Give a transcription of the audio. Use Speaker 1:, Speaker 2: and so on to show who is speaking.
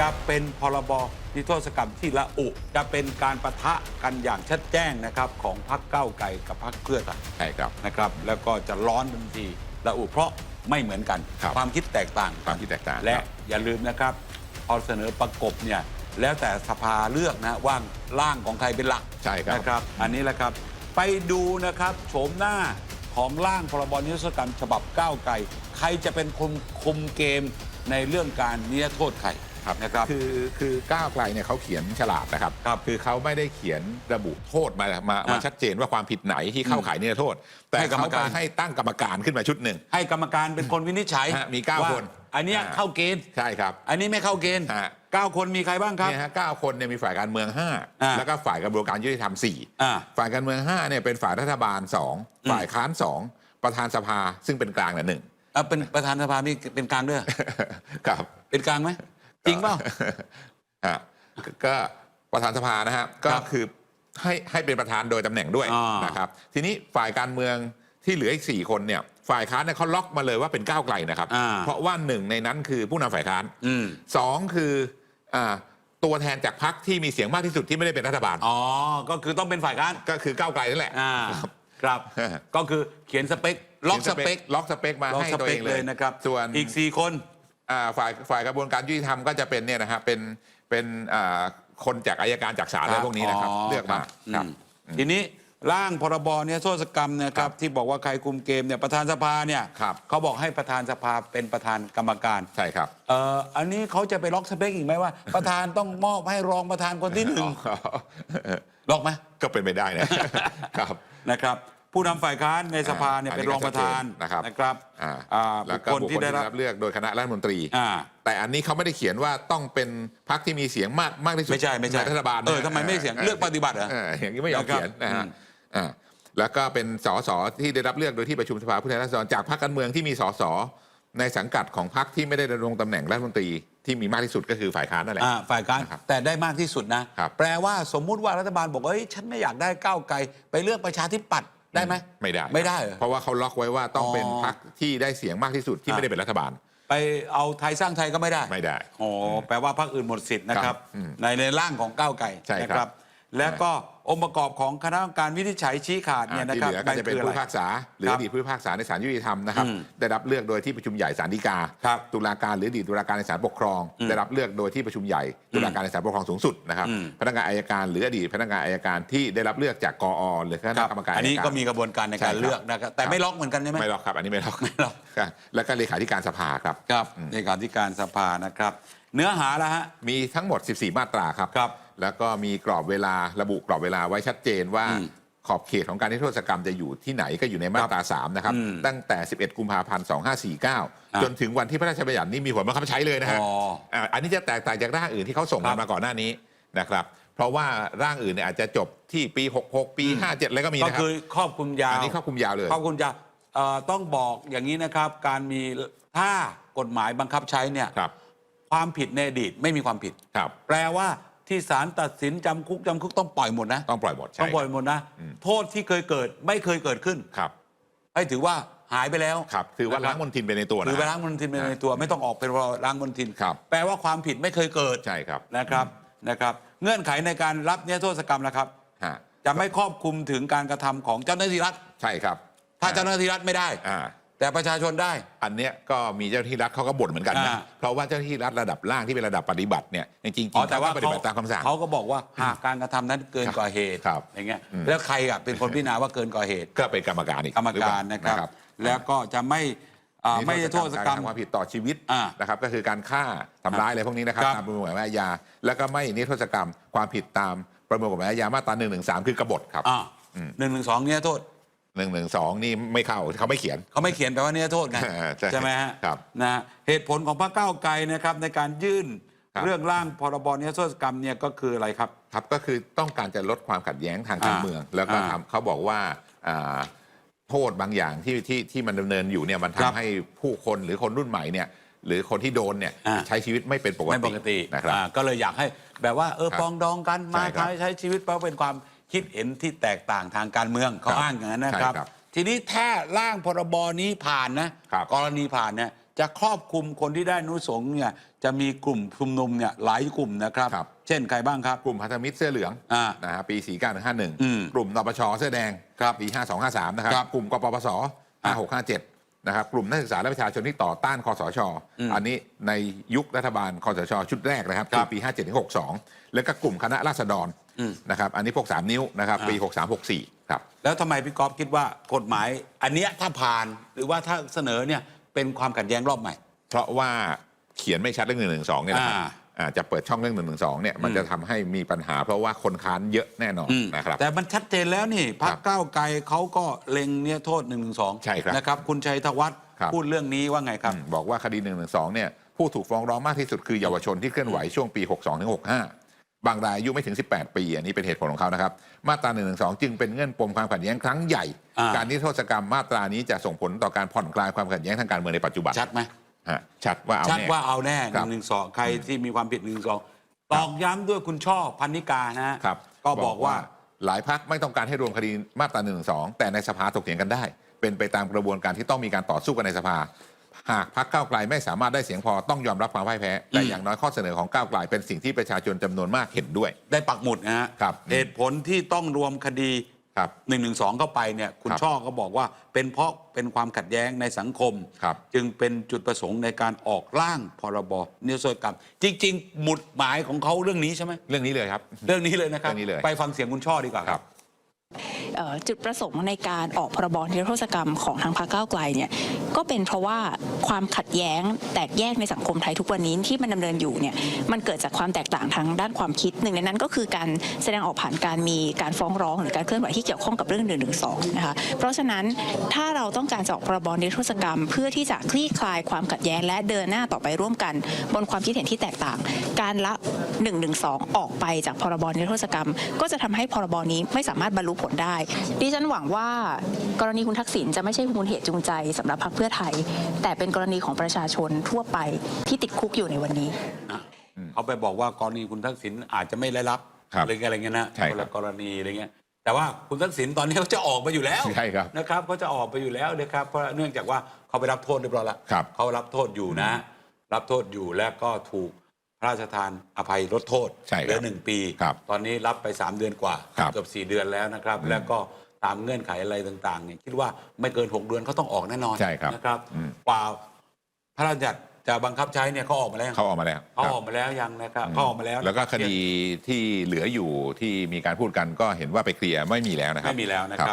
Speaker 1: จะเป็นพรบนิรโทษกรรมที่ละอุ จะเป็นการประทะกันอย่างชัดแจ้งนะครับของพรรคก้าวไกลกับพรรคเพื่อไทย
Speaker 2: ใช่ครับ
Speaker 1: นะครับ แล้วก็จะร้อนทันทีละอุเพราะไม่เหมือนกัน
Speaker 2: ครับ
Speaker 1: ความคิดแตกต่าง
Speaker 2: ความคิดแตกต่าง
Speaker 1: และ
Speaker 2: ครับ
Speaker 1: อย่าลืมนะครับพอเสนอประกบเนี่ยแล้วแต่สภาเลือกนะว่าร่างของใครเป็นหลัก
Speaker 2: ใช่ครับ
Speaker 1: นะครับอันนี้แหละครับ ไปดูนะครับโฉมหน้าของร่างพรบนิรโทษกรรมฉบับก้าวไกล ใครจะเป็นคนคุมเกม ในเรื่องการนิรโทษใคร
Speaker 2: ครับ
Speaker 1: นะครับ
Speaker 2: คือคือก้าวไกลเนี่ยเขาเขียนฉลาดนะครับ
Speaker 1: ครับ
Speaker 2: คือเขาไม่ได้เขียนระบุโทษมามา
Speaker 1: อะ
Speaker 2: มาชัดเจนว่าความผิดไหนที่เข้าข่ายนิรโทษ แต่
Speaker 1: ให้กรรม
Speaker 2: เขา
Speaker 1: การ
Speaker 2: ไปให้ตั้งกรรมการขึ้นมาชุดหนึ่ง
Speaker 1: ให้กรรมการเป็นคนวินิจฉัย
Speaker 2: ฮะมีเก้า
Speaker 1: ว่
Speaker 2: คน
Speaker 1: อันเนี้ย
Speaker 2: อ่า
Speaker 1: เข้าเกณฑ์
Speaker 2: ใช่ครับ
Speaker 1: อันนี้ไม่เข้าเกณฑ์
Speaker 2: ฮะ
Speaker 1: เก้าคนมีใครบ้างครับ
Speaker 2: เนี่ยฮะเก้าคนเนี่ยมีฝ่ายการเมือง
Speaker 1: อ่า
Speaker 2: 5 แล้วก็ฝ่ายกระบวนการยุติธรรม
Speaker 1: อ่า
Speaker 2: 4ฝ่ายการเมือง5เนี่ยเป็นฝ่ายรัฐบาล
Speaker 1: อืม
Speaker 2: 2ฝ่ายค้าน 2 ประธานสภาซึ่งเป็นกลางเนี่ยหนึ่ง
Speaker 1: อะเป็นประธานสภานี่เป็นกลางด้วย
Speaker 2: ครับ
Speaker 1: เป็นกลางไหมจริงเปล่า
Speaker 2: ฮะก็ประธานสภานะฮะก็
Speaker 1: ครับ
Speaker 2: คือให้ให้เป็นประธานโดยตำแหน่งด้วย
Speaker 1: อ่าน
Speaker 2: นะครับทีนี้ฝ่ายการเมืองที่เหลืออีกสี่คนเนี่ยฝ่ายค้านเนี่ยเขาล็อกมาเลยว่าเป็นก้าวไกลนะครับ
Speaker 1: อ่า
Speaker 2: เพราะว่าหนึ่งในนั้นคือผู้นำฝ่ายค้าน
Speaker 1: อืม
Speaker 2: สองคืออ่าตัวแทนจากพรรคที่มีเสียงมากที่สุดที่ไม่ได้เป็นรัฐบาล
Speaker 1: อ๋อ ก็คือต้องเป็นฝ่ายค้าน
Speaker 2: ก็คือก้าวไกลนั่นแหละ
Speaker 1: อ่า
Speaker 2: ครับ
Speaker 1: ครับก็คือเขียนสเปค ล็อกสเปค
Speaker 2: ล็อกสเปคมา
Speaker 1: ล็อก
Speaker 2: ให้
Speaker 1: ส
Speaker 2: ตัว
Speaker 1: เป
Speaker 2: เอ
Speaker 1: ค
Speaker 2: ง
Speaker 1: เล
Speaker 2: เลยย
Speaker 1: นะครับ
Speaker 2: ส่วน
Speaker 1: อีกสี่คน
Speaker 2: อ่าฝ่ายฝ่ายกระบวนการยุติธรรมก็จะเป็นเนี่ยนะฮะเป็นเป็นอ่าคนจากอายการจากศาลอะไรพวกนี้นะครับ เลือกมาครับ
Speaker 1: อืมทีนี้ร่างพรบเนี่ยโทษกรรมเนะครับที่บอกว่าใครคุมเกมเนี่ยประธานสภาเนี่ย
Speaker 2: ครับ
Speaker 1: เขาบอกให้ประธานสภาเป็นประธานกรรมการ
Speaker 2: ใช่ครับ
Speaker 1: เอ่ออันนี้เขาจะไปล็อกสเปคอีกไหมว่า ประธานต้องมอบให้รองประธานคนที่หนึ่งล็อกไหม
Speaker 2: ก็เป็นไปได้นะครับ
Speaker 1: นะครับ ผู้นำฝ่ายค้านในสภาเนี่ย
Speaker 2: อ่า
Speaker 1: เป็นรองประธาน
Speaker 2: อันนี้ก็ชัดเจนนะครับ
Speaker 1: นะครับ
Speaker 2: อ่า
Speaker 1: อ่า
Speaker 2: แล้ว
Speaker 1: บุค
Speaker 2: ก็
Speaker 1: คล
Speaker 2: บุคคล
Speaker 1: ที่
Speaker 2: ที่
Speaker 1: ได้
Speaker 2: ได้
Speaker 1: รับ
Speaker 2: รับเลือกโดยคณะรัฐมนตรี
Speaker 1: อ่า
Speaker 2: แต่อันนี้เขาไม่ได้เขียนว่าต้องเป็นพรรคที่มีเสียงมากมากที่สุด
Speaker 1: ไม่ใช่ไม่ใช่
Speaker 2: นรัฐบาลนะ
Speaker 1: เออทำไมไม่เสียงเลือกปฏิบัติเหรอ
Speaker 2: อย่างนี้ไม่ยอมเขียน
Speaker 1: นะครับ
Speaker 2: นะ
Speaker 1: อื
Speaker 2: ฮะ
Speaker 1: ม
Speaker 2: อ่าแล้วก็เป็นสสที่ได้รับเลือกโดยที่ประชุมสภาผู้แทนราษฎรจากพรรคการเมืองที่มีสสในสังกัดของพรรคที่ไม่ได้ดำรงตำแหน่งรัฐมนตรีที่มีมากที่สุดก็คือฝ่ายค้านนั่นแหละ
Speaker 1: อ่าฝ่ายค้าน
Speaker 2: นะครับ
Speaker 1: แต่ได้มากที่สุดนะ
Speaker 2: ครับ
Speaker 1: แปลว่าสมมุติว่ารัฐบาลบอกว่าเฮ้ยฉันไม่อยากได้ก้าวไกลไปเลือกประชาธิปัตย์ ได้ไหม
Speaker 2: ไม่ได้
Speaker 1: ไม่ได้เหรอ
Speaker 2: เพราะว่าเขาล็อกไว้ว่าต้องเป็น
Speaker 1: อ๋อ
Speaker 2: พรรคที่ได้เสียงมากที่สุดที่
Speaker 1: อะ
Speaker 2: ไม่ได้เป็นรัฐบาล
Speaker 1: ไปเอาไทยสร้างไทยก็ไม่ได้
Speaker 2: ไม่ได้
Speaker 1: โอ้แปลว่าพรรคอื่นหมดสิทธิ์นะครับ
Speaker 2: ครับอืม
Speaker 1: ในในร่างของก้าวไกล
Speaker 2: ใช่ครับ
Speaker 1: นะแล้วก็ องค์ประกอบของคณะกรรมการวินิจฉัยชี้ขาดเนี่ย
Speaker 2: อ่า
Speaker 1: นะ
Speaker 2: ที่
Speaker 1: ครับ
Speaker 2: เหลือก็จะเป็น
Speaker 1: คือ
Speaker 2: ผู้
Speaker 1: อะไร
Speaker 2: พิพากษา หรือ
Speaker 1: ครั
Speaker 2: อบดีตผู้พิพากษาในศาลยุติธรรมนะครับ
Speaker 1: อืม
Speaker 2: ได้รับเลือกโดยที่ประชุมใหญ่ศาลฎีกา
Speaker 1: ครับ
Speaker 2: ตุลาการหรืออดีตตุลาการในศาลปกครอง
Speaker 1: อืม
Speaker 2: ได้รับเลือกโดยที่ประชุมใหญ่ตุลาการในศาลปกครองสูงสุดนะครับ
Speaker 1: อืม
Speaker 2: พนักงานอายการ หรืออดีตพนักงานอายการที่ได้รับเลือกจากกอหรือคณะกรรมการ
Speaker 1: อันนี้
Speaker 2: ยาาร
Speaker 1: ก็มีกระบวนการใน
Speaker 2: ใช่
Speaker 1: การ
Speaker 2: ครับ
Speaker 1: เลือกนะครับแต่
Speaker 2: ครับ
Speaker 1: ไม่ล็อกเหมือนกันใช่ไหม
Speaker 2: ไม่หรอกครับ อันนี้ไม่หรอก
Speaker 1: ไม่หรอก
Speaker 2: ครับแล้วก็เลขาธิการสภาครับ
Speaker 1: ครับในการที่การสภานะครับ เนื้อหาละฮะ
Speaker 2: มีทั้งหมด 14 มาตราครับ
Speaker 1: ครับ
Speaker 2: แล้วก็มีกรอบเวลาระบุกรอบเวลาไว้ชัดเจนว่า
Speaker 1: อืม
Speaker 2: ขอบเขตของการนิรโทษกรรมจะอยู่ที่ไหนก็อยู่ในมาตรา3นะครับ
Speaker 1: อืม
Speaker 2: ตั้งแต่ 11 กุมภาพันธ์ 2549 จนถึงวันที่พระราชบัญญัตินี้มีผลบังคับใช้เลยนะฮะ
Speaker 1: อ๋อ
Speaker 2: อ่าอันนี้จะแตกต่างจากร่างอื่นที่เขาส่ง
Speaker 1: ครั
Speaker 2: มา
Speaker 1: บ
Speaker 2: มาก่อนหน้านี้นะครับ เพราะว่าร่างอื่นเนี่ยอาจจะจบที่ปี 66 ปี 57อะไรก็มี
Speaker 1: ก็
Speaker 2: นะครับ
Speaker 1: คือครอบคลุมยาว
Speaker 2: อันนี้ครอบคลุมยาวเลย
Speaker 1: ครอบคลุมยาวเอ่อต้องบอกอย่างนี้นะครับ การมีถ้ากฎหมายบังคับใช้เนี่ย
Speaker 2: ครับ
Speaker 1: ความผิดในอดีตไม่มีความผิด
Speaker 2: ครับ
Speaker 1: แปลว่า ที่ศาลตัดสินจำคุกจำคุกต้องปล่อยหมดนะ
Speaker 2: ต้องปล่อยหมดใช่
Speaker 1: ต้องปล่อยหมดนะ
Speaker 2: อืม
Speaker 1: โทษที่เคยเกิดไม่เคยเกิดขึ้น
Speaker 2: ครับ
Speaker 1: ให้ถือว่าหายไปแล้ว
Speaker 2: ครับถือว่า
Speaker 1: นะครับ
Speaker 2: ล้างมลทินไปในตัวนะ
Speaker 1: ถือไปล้างมลทินไปในตัว ไม่ต้องออกเป็นล้างมลทิน
Speaker 2: ครับ
Speaker 1: แปลว่าความผิดไม่เคยเกิด
Speaker 2: ใช่ครับ
Speaker 1: นะครับนะครับ เงื่อนไขในการรับเนี่ยโทษกรรมนะครับ
Speaker 2: ฮะ
Speaker 1: จะไม่ครอบคลุมถึงการกระทำของเจ้าหน้าที่รัฐ
Speaker 2: ใช่ครับ
Speaker 1: ถ้าเจ้าหน้าที่รัฐไม่ได้
Speaker 2: อ่า
Speaker 1: แต่ประชาชนได้
Speaker 2: อันเนี้ยก็มีเจ้าหน้าที่รัฐเขาก็บ่นเหมือนกันนะ
Speaker 1: อ่า
Speaker 2: เพราะว่าเจ้าหน้าที่รัฐระดับล่างที่เป็นระดับปฏิบัติเนี่ยจริงๆ
Speaker 1: อ๋อแต่ว่า
Speaker 2: เขก็ปฏิบัติตามคำสั่ง
Speaker 1: เขาก็บอกว่าหากการกระทำนั้นเกินกว่าเหตุ
Speaker 2: ครับ
Speaker 1: อย่างเงี้ย
Speaker 2: อืม
Speaker 1: แล้วใครอะเป็นคนพิจารณาว่าเกินกว่าเหตุ
Speaker 2: ก็เป็นกรรมการอีก
Speaker 1: กรรม
Speaker 2: หอเป
Speaker 1: กา
Speaker 2: ล่
Speaker 1: รนะครับ
Speaker 2: นะ
Speaker 1: แล้วก็จะไม่อ่า
Speaker 2: นี่
Speaker 1: ไม่ได้โทษกรรม
Speaker 2: ทำความผิดต่อชีวิต
Speaker 1: อ่า
Speaker 2: นะครับก็คือการฆ่าทำร้ายอะไรพวกนี้นะครับ
Speaker 1: ครับ
Speaker 2: ตามประมวลกฎหมายอาญาแล้วก็ไม่นิรโทษกรรมความผิดตามประมวลกฎหมายอาญามาตรา1นึคือ กบฏครับ
Speaker 1: อ่า
Speaker 2: อืม
Speaker 1: หนึ่งหนึ่งสองเนี่ยโทษ
Speaker 2: หนึ่งหนึ่งสองนี่ไม่เข้าเขาไม่เขียน
Speaker 1: เขาไม่เขียนแปลว่าเนี่ยโทษไง
Speaker 2: ใช่
Speaker 1: ใช่ไหมฮะ
Speaker 2: ครับ
Speaker 1: นะฮะเหตุผลของพรรคก้าวไกลนะครับในการยื่น
Speaker 2: ครับ
Speaker 1: เรื่องร่างพรบนิรโทษกรรมเนี่ยก็คืออะไรครับ
Speaker 2: ครับก็คือต้องการจะลดความขัดแย้งทางการ
Speaker 1: อ่า
Speaker 2: เมือง แล้วก็
Speaker 1: อ่า
Speaker 2: ทำเขาบอกว่าอ่าโทษบางอย่างที่ที่ที่มันดำเนินอยู่เนี่ยมัน
Speaker 1: ครั
Speaker 2: ทำ
Speaker 1: บ
Speaker 2: ให้ผู้คนหรือคนรุ่นใหม่เนี่ยหรือคนที่โดนเนี่ย
Speaker 1: อ่า
Speaker 2: ใช้ชีวิตไม่เป็นปก
Speaker 1: ไม่ป
Speaker 2: ติ
Speaker 1: กติ
Speaker 2: นะครับ
Speaker 1: อ่าก็เลยอยากให้แบบว่าเออ
Speaker 2: ครับ
Speaker 1: ปรองดองกันมา
Speaker 2: ใช่ครับ
Speaker 1: ใช้ชีวิตเพราะเป็นความ คิดเห็นที่แตกต่างทางการเมืองเขา
Speaker 2: ครับ
Speaker 1: อ้างอย่างนั้นนะครับ
Speaker 2: ใช่ครับ
Speaker 1: ทีนี้ถ้าร่างพรบนี้ผ่านนะครับ กรณีผ่านเนี่ยจะครอบคลุมคนที่ได้อนุสงฆ์เนี่ยจะมีกลุ่มชุมนุมเนี่ยหลายกลุ่มนะครับ
Speaker 2: ครับ
Speaker 1: เช่นใครบ้างครับ
Speaker 2: กลุ่มพันธมิตรเสื้อเหลือง
Speaker 1: อ่า
Speaker 2: นะฮะปี 4 9 1
Speaker 1: อืม
Speaker 2: 5 1 กลุ่มนปชเสื้อแดง
Speaker 1: ครับ
Speaker 2: ปี 5 2 5 3 นะครับ
Speaker 1: ครับ
Speaker 2: กลุ่มกปปส 5 6 5 7 นะครับกลุ่มนักศึกษาและประชาชนที่ต่อต้านคอสช
Speaker 1: อืม
Speaker 2: อันนี้ในยุครัฐบาลคอสชชุดแรกนะครับ
Speaker 1: ครั
Speaker 2: คือบปี 57ถึง62 แล้วก็กลุ่มคณะราษฎร
Speaker 1: อืม
Speaker 2: นะครับอันนี้พวก 3 นิ้วนะครับ
Speaker 1: อ่า
Speaker 2: ปี 63 64ครับ
Speaker 1: แล้วทำไมพี่กอฟคิดว่ากฎหมาย อันเนี้ยถ้าผ่านหรือว่าถ้าเสนอเนี่ยเป็นความขัดแย้งรอบใหม่
Speaker 2: เพราะว่าเขียนไม่ชัดเรื่องหนึ่งหนึ่งสองเนี่ยนะครับ
Speaker 1: อ่า
Speaker 2: อ่า จะเปิดช่องเรื่องหนึ่งหนึ่งสองเนี่ยมัน
Speaker 1: อืม
Speaker 2: จะทำให้มีปัญหา เพราะว่าคนค้านเยอะแน่นอน
Speaker 1: อืม
Speaker 2: นะครับ
Speaker 1: แต่มันชัดเจนแล้วนี่พรร
Speaker 2: ครั
Speaker 1: ค
Speaker 2: บ
Speaker 1: ก้าวไกลเขาก็เล็งเนี่ยโทษ1นึ
Speaker 2: ใช่ครับ
Speaker 1: นะครับคุณชัยธวัฒน์
Speaker 2: ครับ
Speaker 1: พูดเรื่องนี้ว่าไงครับ
Speaker 2: อืมบอกว่าคดี1นึเนี่ยผู้ถูกฟ้องร้องมากที่สุดคือเยาวชนที่เคลื่อนไหวช่วงปี 62ถึง65 บางรายอายุไม่ถึง 18 ปี อันนี้เป็นเหตุผลของเขานะครับ มาตรา1นึจึงเป็นเงื่อนปมความขัดแย้งครั้งใหญ่
Speaker 1: อ่า
Speaker 2: การนิรโทษกรรมมาตรานี้จะส่งผลต่อการผ่อนคลายความขัดแย้งทางการเมืองในปัจจุบัน
Speaker 1: ชัดไหม
Speaker 2: ฮะชัดว่าเอา
Speaker 1: ชัด
Speaker 2: แน่
Speaker 1: ว่าเอาแน่ห
Speaker 2: ครับ
Speaker 1: นึ่งหนึ่งสองใครที่มีความผิดหนึ่งสองตอกย้ำด้วยคุณช่อพันนิกานะฮะ
Speaker 2: ครับ
Speaker 1: ก็บอกว่า
Speaker 2: หลายพักไม่ต้องการให้รวมคดีมาตรา1นึแต่ในสภาถกเถียงกันได้ เป็นไปตามกระบวนการที่ต้องมีการต่อสู้กันในสภา หากพักก้าวไกลไม่สามารถได้เสียงพอต้องยอมรับความพ่ายแพ้แต่อย่างน้อยข้อเสนอของก้าวไกลเป็นสิ่งที่ประชาชนจำนวนมากเห็นด้วย
Speaker 1: ได้ปักหมุดนะฮะ
Speaker 2: ครับ
Speaker 1: เหตุผลที่ต้องรวมคดี
Speaker 2: ครับ
Speaker 1: 1นึเข้าไปเนี่ยคุณ
Speaker 2: ครับ
Speaker 1: ช่อก็บอกว่า เป็นเพราะเป็นความขัดแย้งในสังคม
Speaker 2: ครับ
Speaker 1: จึงเป็นจุดประสงค์ในการออกร่างพรบนิรโทษกรรม จริง ๆ หมุดหมายของเขาเรื่องนี้ใช่ไหม
Speaker 2: เรื่องนี้เลยครับ
Speaker 1: เรื่องนี้เลยนะครับ
Speaker 2: เรื่องนี้เลย
Speaker 1: ไปฟังเสียงคุณช่อดีกว่าครับ
Speaker 3: เอ่อ จุดประสงค์ในการออกพรบนิรโทษกรรมของทางพรรคก้าวไกลเนี่ยก็เป็นเพราะว่าความขัดแย้งแตกแยกในสังคมไทยทุกวันนี้ที่มันดำเนินอยู่เนี่ยมันเกิดจากความแตกต่างทางด้านความคิดหนึ่งในนั้นก็คือการแสดงออกผ่านการมีการฟ้องร้อง หรือการเคลื่อนไหวที่เกี่ยวข้องกับเรื่อง1นึนะคะเพราะฉะนั้นถ้าเราต้องการจะออกพรบนิรโทษกรรม เพื่อที่จะคลี่คลายความขัดแย้งและเดินหน้าต่อไปร่วมกัน บนความคิดเห็นที่แตกต่าง การละ 1นึออกไปจากพรบนิรโทษกรรม ก็จะทำให้พรบนี้ไม่สามารถบรรลุผลได้ ดิฉันหวังว่ากรณีคุณทักษิณจะไม่ใช่มูลเหตุจูงใจสำหรับพรรคเพื่อไทย แต่เป็นกรณีของประชาชนทั่วไปที่ติดคุกอยู่ในวันนี้
Speaker 1: นะเขาไปบอกว่ากรณีคุณทักษิณอาจจะไม่ได้รับ
Speaker 2: ครับ
Speaker 1: อะไรเงี้ยอะไรเงี้ยนะ
Speaker 2: ใช่
Speaker 1: คน
Speaker 2: ครั
Speaker 1: ละ
Speaker 2: บ
Speaker 1: กรณีอะไรเงี้ยแต่ว่าคุณทักษิณตอนนี้เขาจะออกมาอยู่แล้ว
Speaker 2: ใช่ครับ
Speaker 1: นะครับเขาจะออกไปอยู่แล้วนะครับเพราะเนื่องจากว่าเขาไปรับโทษเรียบร้อยแล้ว
Speaker 2: ครับ
Speaker 1: เขารับโทษอยู่นะ รับโทษอยู่แล้วก็ถูก พระราชทานอภัยลดโทษ
Speaker 2: ใช่ครับ
Speaker 1: เหลือหนึ่งปี
Speaker 2: ครับ
Speaker 1: ตอนนี้รับไป 3 เดือนกว่า
Speaker 2: ครับ
Speaker 1: เกือบ 4 เดือนแล้วนะครับ แล้วก็ตามเงื่อนไขอะไรต่างๆเนี่ยคิดว่าไม่เกิน 6 เดือนเขาต้องออกแน่นอน
Speaker 2: ใช่ครับ
Speaker 1: นะครับ
Speaker 2: อืม
Speaker 1: กว่าพระราชบัญญัติจะบังคับใช้เนี่ยเขาออกมาแล้ว
Speaker 2: เขาออกมาแล้ว
Speaker 1: เขา
Speaker 2: ครับ
Speaker 1: ออกมาแล้วยังนะครับเขาออกมาแล้ว
Speaker 2: แล้วก็คดีที่เหลืออยู่ที่มีการพูดกันก็เห็นว่าไปเคลียร์ไม่มีแล้วนะครับ
Speaker 1: ไม่มีแล้วนะครับ